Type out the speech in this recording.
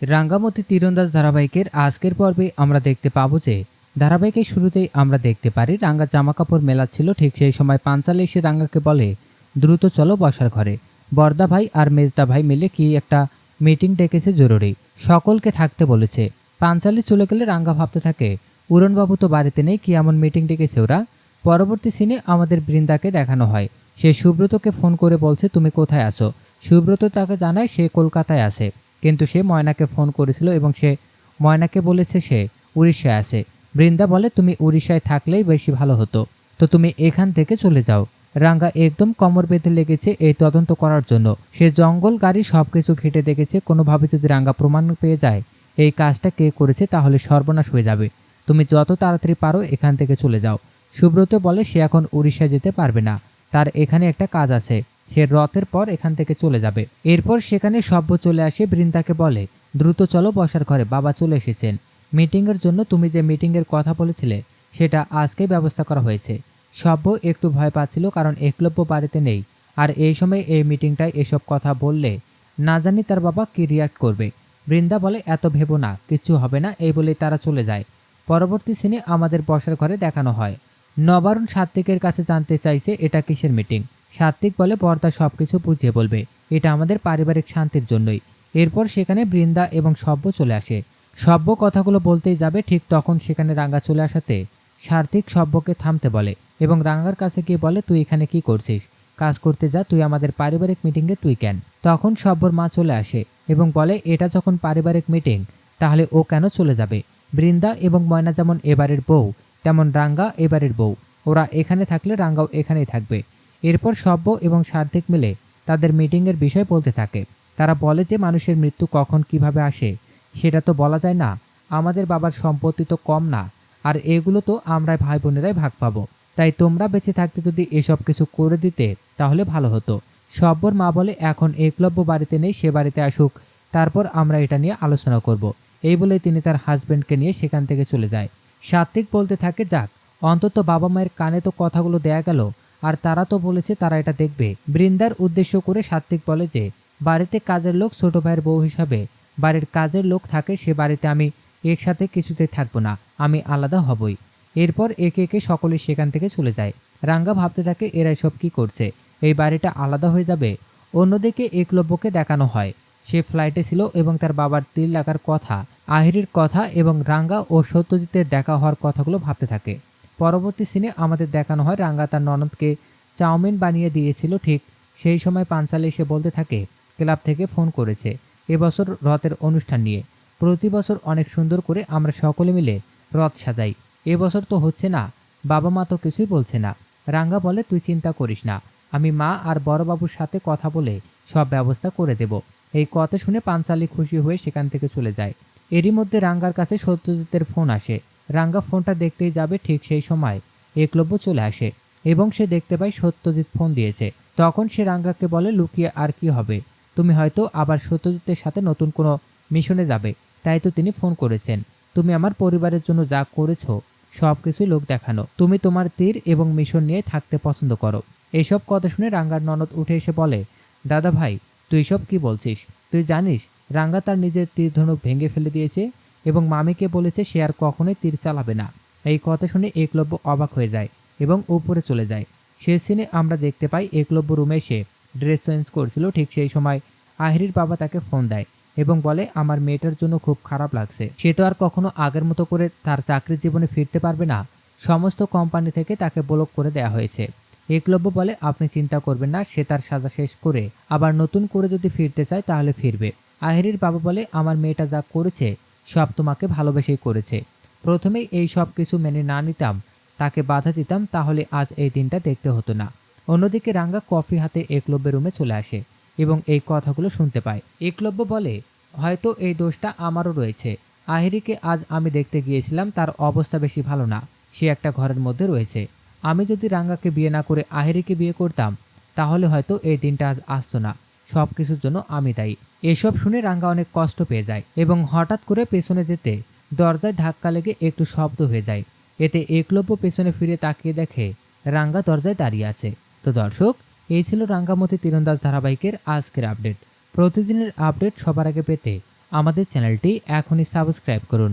রাঙ্গামতি তীরন্দাজ ধারাবাহিকের আজকের পর্বে আমরা দেখতে পাবো যে ধারাবাহিকের শুরুতেই আমরা দেখতে পারি, রাঙ্গা জামাকাপড় মেলা ছিল, ঠিক সেই সময় পাঞ্চালে এসে রাঙ্গাকে বলে, দ্রুত চলো বসার ঘরে। বর্দা ভাই আর মেজদা ভাই মিলে কি একটা মিটিং ডেকেছে জরুরি। সকলকে থাকতে বলেছে। পাঞ্চালি চলে গেলে রাঙ্গা ভাবতে থাকে উড়নবাবু তো বাড়িতে নেই, কি এমন মিটিং ডেকেছে ওরা? পরবর্তী সিনে আমাদের বৃন্দাকে দেখানো হয়। সে সুব্রতকে ফোন করে বলছে, তুমি কোথায় আছো? সুব্রত তাকে জানায়, সে কলকাতায় আছে। কিন্তু সে ময়নাকে ফোন করেছিল এবং সে ময়নাকে বলেছে সে উড়িষ্যায় আছে। বৃন্দা বলে, তুমি উড়িষ্যায় থাকলেই বেশি ভালো হতো। তো তুমি এখান থেকে চলে যাও। রাঙ্গা একদম কমর বেঁধে লেগেছে এই তদন্ত করার জন্য। সে জঙ্গল, গাড়ি সব কিছু ঘেটে দেখেছে। কোনোভাবে যদি রাঙ্গা প্রমাণ পেয়ে যায়, এই কাজটা কে করেছে, তাহলে সর্বনাশ হয়ে যাবে। তুমি যত তাড়াতাড়ি পারো, এখান থেকে চলে যাও। সুব্রত বলে, সে এখন উড়িষ্যা যেতে পারবে না। তার এখানে একটা কাজ আছে। সে রথের পর এখান থেকে চলে যাবে। এরপর সেখানে সভ্য চলে আসে, বৃন্দাকে বলে, দ্রুত চলো বসার ঘরে, বাবা চলে এসেছেন। মিটিংয়ের জন্য তুমি যে মিটিংয়ের কথা বলেছিলে, সেটা আজকেই ব্যবস্থা করা হয়েছে সভ্য একটু ভয় পাচ্ছিল, কারণ একলব্য বাড়িতে নেই। আর এই সময় এই মিটিংটায় এসব কথা বললে, না জানি তার বাবা কি রিয়াক্ট করবে বৃন্দা বলে, এত ভেবো না, কিচ্ছু হবে না, এই বলেই তারা চলে যায়। পরবর্তী সিনে আমাদের বসার ঘরে দেখানো হয়। নবারুণ সাত্ত্বিকের কাছে জানতে চাইছে, এটা কিসের মিটিং? সাত্ত্বিক বলে পর্দা সব কিছু বুঝিয়ে বলবে। এটা আমাদের পারিবারিক শান্তির জন্যই। এরপর সেখানে বৃন্দা এবং সভ্য চলে আসে। সভ্য কথাগুলো বলতেই যাবে ঠিক তখন সেখানে রাঙ্গা চলে আসাতে। সার্থিক সভ্যকে থামতে বলে এবং রাঙ্গার কাছে গিয়ে বলে, তুই এখানে কি করছিস? কাজ করতে যা, তুই আমাদের পারিবারিক মিটিংয়ে তুই কেন? তখন সভ্যর মা চলে আসে এবং বলে, এটা যখন পারিবারিক মিটিং, তাহলে ও কেন চলে যাবে? বৃন্দা এবং ময়না যেমন এবারের বউ, তেমন রাঙ্গা এবারের বউ। ওরা এখানে থাকলে রাঙ্গাও এখানেই থাকবে। এরপর সভ্য এবং সার্থিক মিলে তাদের মিটিংয়ের বিষয় বলতে থাকে। তারা বলে যে মানুষের মৃত্যু কখন কীভাবে আসে, সেটা তো বলা যায় না। আমাদের বাবার সম্পত্তি তো কম না, আর এগুলো তো আমরা ভাই বোনেরাই ভাগ পাবো। তাই তোমরা বেঁচে থাকতে যদি এসব কিছু করে দিতে, তাহলে ভালো হতো। সব্বর মা বলে, এখন একলব্য বাড়িতে নেই, সে বাড়িতে আসুক। তারপর আমরা এটা নিয়ে আলোচনা করব। এই বলে তিনি তার হাজব্যান্ডকে নিয়ে সেখান থেকে চলে যায়। সাত্বিক বলতে থাকে, যাক, অন্তত বাবা মায়ের কানে তো কথাগুলো দেয়া গেল আর তারা তো বলেছে তারা এটা দেখবে। বৃন্দার উদ্দেশ্য করে সাত্বিক বলে যে, বাড়িতে কাজের লোক ছোট ভাইয়ের বউ হিসাবে, বাড়ির কাজের লোক থাকে, সে বাড়িতে আমি একসাথে কিছুতে থাকব না, আমি আলাদা হবই। এরপর একে একে সকলে সেখান থেকে চলে যায়। রাঙ্গা ভাবতে থাকে, এরা সব কি করছে? এই বাড়িটা আলাদা হয়ে যাবে? অন্যদিকে একলব্যকে দেখানো হয়। সে ফ্লাইটে ছিল এবং তার বাবার তিল লাগার কথা, আহিরির কথা এবং রাঙ্গা ও সত্যজিতের দেখা হওয়ার কথাগুলো ভাবতে থাকে। পরবর্তী সিনে আমাদের দেখানো হয় রাঙ্গা তার ননদকে চাউমিন বানিয়ে দিয়েছিল ঠিক সেই সময় পাঞ্চালে এসে বলতে থাকে, ক্লাব থেকে ফোন করেছে। এবছর রথের অনুষ্ঠান নিয়ে। প্রতি বছর অনেক সুন্দর করে আমরা সকলে মিলে রথ সাজাই। এবছর তো হচ্ছে না, বাবা মা তো কিছুই বলছে না। রাঙ্গা বলে, তুই চিন্তা করিস না, আমি মা আর বড়বাবুর সাথে কথা বলে সব ব্যবস্থা করে দেব। এই কথা শুনে পাঞ্চালি খুশি হয়ে সেখান থেকে চলে যায়। এরই মধ্যে রাঙ্গার কাছে সত্যজিতের ফোন আসে। রাঙ্গা ফোনটা দেখতেই যাবে ঠিক সেই সময়। একলব্য চলে আসে এবং সে দেখতে পায় সত্যজিৎ ফোন দিয়েছে। তখন সে রাঙ্গাকে বলে, লুকিয়ে আর কি হবে? তুমি হয়তো আবার সত্যজিতের সাথে নতুন কোনো মিশনে যাবে। তাই তো তিনি ফোন করেছেন। তুমি আমার পরিবারের জন্য যা করেছ, সব কিছুই লোক দেখানো। তুমি তোমার তীর এবং মিশন নিয়ে থাকতে পছন্দ করো। এইসব কথা শুনে রাঙ্গার ননদ উঠে এসে বলে, দাদা ভাই, তুই সব কি বলছিস? তুই জানিস, রাঙ্গা তার নিজের তীর ধনুক ভেঙে ফেলে দিয়েছে? এবং মামিকে বলেছে সে আর কখনোই তীর চালাবে না। এই কথা শুনে একলব্য অবাক হয়ে যায় এবং উপরে চলে যায়। সে সিনে আমরা দেখতে পাই একলব্য রুমে এসে ড্রেস চেঞ্জ করছিল ঠিক সেই সময়। আহিরির বাবা তাকে ফোন দেয় এবং বলে, আমার মেয়েটার জন্য খুব খারাপ লাগছে। সে তো আর কখনো আগের মতো করে তার চাকরি জীবনে ফিরতে পারবে না। সমস্ত কোম্পানি থেকে তাকে ব্লক করে দেয়া হয়েছে। একলব্য বলে, আপনি চিন্তা করবেন না, সে তার সাজা শেষ করে আবার নতুন করে যদি ফিরতে চায় তাহলে ফিরবে। আহিরির বাবা বলে, আমার মেয়েটা যা করেছে সব তোমাকে ভালোবেসেই করেছে। প্রথমেই এই সব কিছু মেনে না নিতাম, তাকে বাধা দিতাম, তাহলে আজ এই দিনটা দেখতে হতো না। অন্যদিকে রাঙ্গা কফি হাতে একলব্যের রুমে চলে আসে এবং এই কথাগুলো শুনতে পায়। একলব্য বলে, হয়তো এই দোষটা আমারও রয়েছে। আহিরিকে আজ আমি দেখতে গিয়েছিলাম, তার অবস্থা বেশি ভালো না। সে একটা ঘরের মধ্যে রয়েছে। আমি যদি রাঙ্গাকে বিয়ে না করে আহিরিকে বিয়ে করতাম, তাহলে হয়তো এই দিনটা আজ আসতো না। সব কিছুর জন্য আমি দায়ী। এসব শুনে রাঙ্গা অনেক কষ্ট পেয়ে যায় এবং হঠাৎ করে পেছনে যেতে দরজায় ধাক্কা লেগে একটু শব্দ হয়ে যায়। এতে একলব্য পেছনে ফিরে তাকিয়ে দেখে রাঙ্গা দরজায় দাঁড়িয়ে আছে। তো দর্শক, এই ছিল রাঙ্গামতি তীরন্দাজ ধারাবাহিকের আজকের আপডেট। প্রতিদিনের আপডেট সবার আগে পেতে আমাদের চ্যানেলটি এখনই সাবস্ক্রাইব করুন।